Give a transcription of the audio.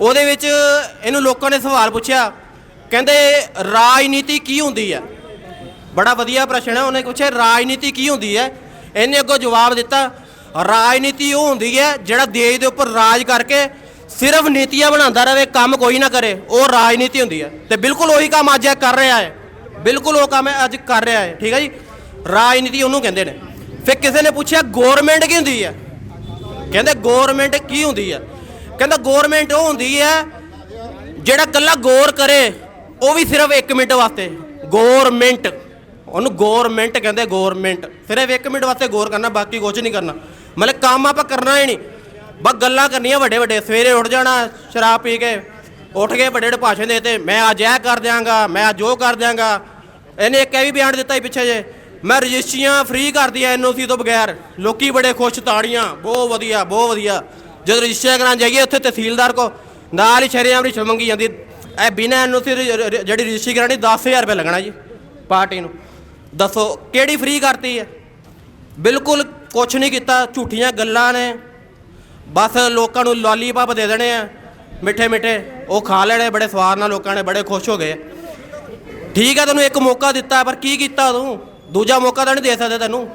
ਉਹਦੇ ਵਿੱਚ ਇਹਨੂੰ ਲੋਕਾਂ ਨੇ ਸਵਾਲ ਪੁੱਛਿਆ, ਕਹਿੰਦੇ ਰਾਜਨੀਤੀ ਕੀ ਹੁੰਦੀ ਹੈ? ਬੜਾ ਵਧੀਆ ਪ੍ਰਸ਼ਨ ਹੈ, ਉਹਨੇ ਪੁੱਛਿਆ, ਰਾਜਨੀਤੀ ਕੀ ਹੁੰਦੀ ਹੈ? ਇਹਨੇ ਅੱਗੋਂ ਜਵਾਬ ਦਿੱਤਾ, ਰਾਜਨੀਤੀ ਉਹ ਹੁੰਦੀ ਹੈ ਜਿਹੜਾ ਦੇਸ਼ ਦੇ ਉੱਪਰ ਰਾਜ ਕਰਕੇ ਸਿਰਫ ਨੀਤੀਆਂ ਬਣਾਉਂਦਾ ਰਹੇ, ਕੰਮ ਕੋਈ ਨਾ ਕਰੇ, ਉਹ ਰਾਜਨੀਤੀ ਹੁੰਦੀ ਹੈ। ਤੇ ਬਿਲਕੁਲ ਉਹੀ ਕੰਮ ਅੱਜ ਇਹ ਕਰ ਰਿਹਾ ਹੈ, ਬਿਲਕੁਲ ਉਹ ਕੰਮ ਇਹ ਅੱਜ ਕਰ ਰਿਹਾ ਹੈ, ਠੀਕ ਹੈ ਜੀ? ਰਾਜਨੀਤੀ ਉਹਨੂੰ ਕਹਿੰਦੇ ਨੇ। ਫਿਰ ਕਿਸੇ ਨੇ ਪੁੱਛਿਆ ਗਵਰਨਮੈਂਟ ਕੀ ਹੁੰਦੀ ਹੈ? ਕਹਿੰਦੇ ਗਵਰਨਮੈਂਟ ਕੀ ਹੁੰਦੀ ਹੈ? ਕਹਿੰਦਾ ਗਵਰਨਮੈਂਟ ਉਹ ਹੁੰਦੀ ਹੈ ਜਿਹੜਾ ਕੱਲਾ ਗੌਰ ਕਰੇ, ਉਹ ਵੀ ਸਿਰਫ 1 ਮਿੰਟ ਵਾਸਤੇ। ਗਵਰਨਮੈਂਟ ਉਹਨੂੰ ਗਵਰਨਮੈਂਟ ਕਹਿੰਦੇ ਗਵਰਨਮੈਂਟ ਸਿਰਫ 1 ਮਿੰਟ ਵਾਸਤੇ ਗੌਰ ਕਰਨਾ, ਬਾਕੀ ਕੁਝ ਨਹੀਂ ਕਰਨਾ। ਮਤਲਬ ਕੰਮ ਆਪਾਂ ਕਰਨਾ ਹੀ ਨਹੀਂ। ਬਸ ਗੱਲਾਂ ਕਰਨੀਆਂ ਵੱਡੇ ਵੱਡੇ, ਸਵੇਰੇ ਉੱਠ ਜਾਣਾ, ਸ਼ਰਾਬ ਪੀ ਕੇ, ਉੱਠ ਕੇ ਵੱਡੇ ਵੱਡੇ ਭਾਸ਼ਣ ਦੇਤੇ, ਮੈਂ ਅੱਜ ਇਹ ਕਰ ਦਿਆਂਗਾ, ਮੈਂ ਅੱਜ ਉਹ ਕਰ ਦਿਆਂਗਾ। ਇਹਨੇ ਇੱਕ ਇਹ ਵੀ ਬਿਆਨ ਦਿੱਤਾ ਸੀ ਪਿੱਛੇ ਜੇ, ਮੈਂ ਰਜਿਸਟਰੀਆਂ ਫ੍ਰੀ ਕਰਦੀ ਐ ਐਨਓਸੀ ਤੋਂ ਬਗੈਰ। ਲੋਕੀ ਬੜੇ ਖੁਸ਼, ਤਾੜੀਆਂ, ਬਹੁਤ ਵਧੀਆ ਬਹੁਤ ਵਧੀਆ। ਜਦੋਂ ਰਜਿਸਟਰ ਕਰਾਂ ਜਾਈਏ ਉੱਥੇ ਤਹਿਸੀਲਦਾਰ ਕੋ, ਨਾਲ ਹੀ ਸ਼ਰੇਆਮ ਰਿਸ਼ਵਤ ਮੰਗੀ ਜਾਂਦੀ। ਇਹ ਬਿਨਾਂ ਐਨਓਸੀ ਜਿਹੜੀ ਰਜਿਸਟਰੀ ਕਰਾਣੀ 10000 ਰੁਪਏ ਲੱਗਣਾ ਜੀ, ਪਾਰਟੀ ਨੂੰ। ਦੱਸੋ, ਕਿਹੜੀ ਫ੍ਰੀ ਕਰਤੀ ਹੈ? ਬਿਲਕੁਲ ਕੁਛ ਨਹੀਂ ਕੀਤਾ, ਝੂਠੀਆਂ ਗੱਲਾਂ ਨੇ। ਬਸ ਲੋਕਾਂ ਨੂੰ ਲੋਲੀਪੌਪ ਦੇ ਦੇਣੇ ਆ, ਮਿੱਠੇ ਮਿੱਠੇ। ਉਹ ਖਾ ਲੈਣੇ, ਬੜੇ ਸਵਾਦ ਨਾਲ ਲੋਕਾਂ ਨੇ, ਬੜੇ ਖੁਸ਼ ਹੋ ਗਏ। ਠੀਕ ਹੈ, ਤੈਨੂੰ ਇੱਕ ਮੌਕਾ ਦਿੱਤਾ, ਪਰ ਕੀ ਕੀਤਾ ਤੂੰ? ਦੂਜਾ ਮੌਕਾ ਤਾਂ ਨਹੀਂ ਦੇ ਸਕਦੇ ਤੈਨੂੰ।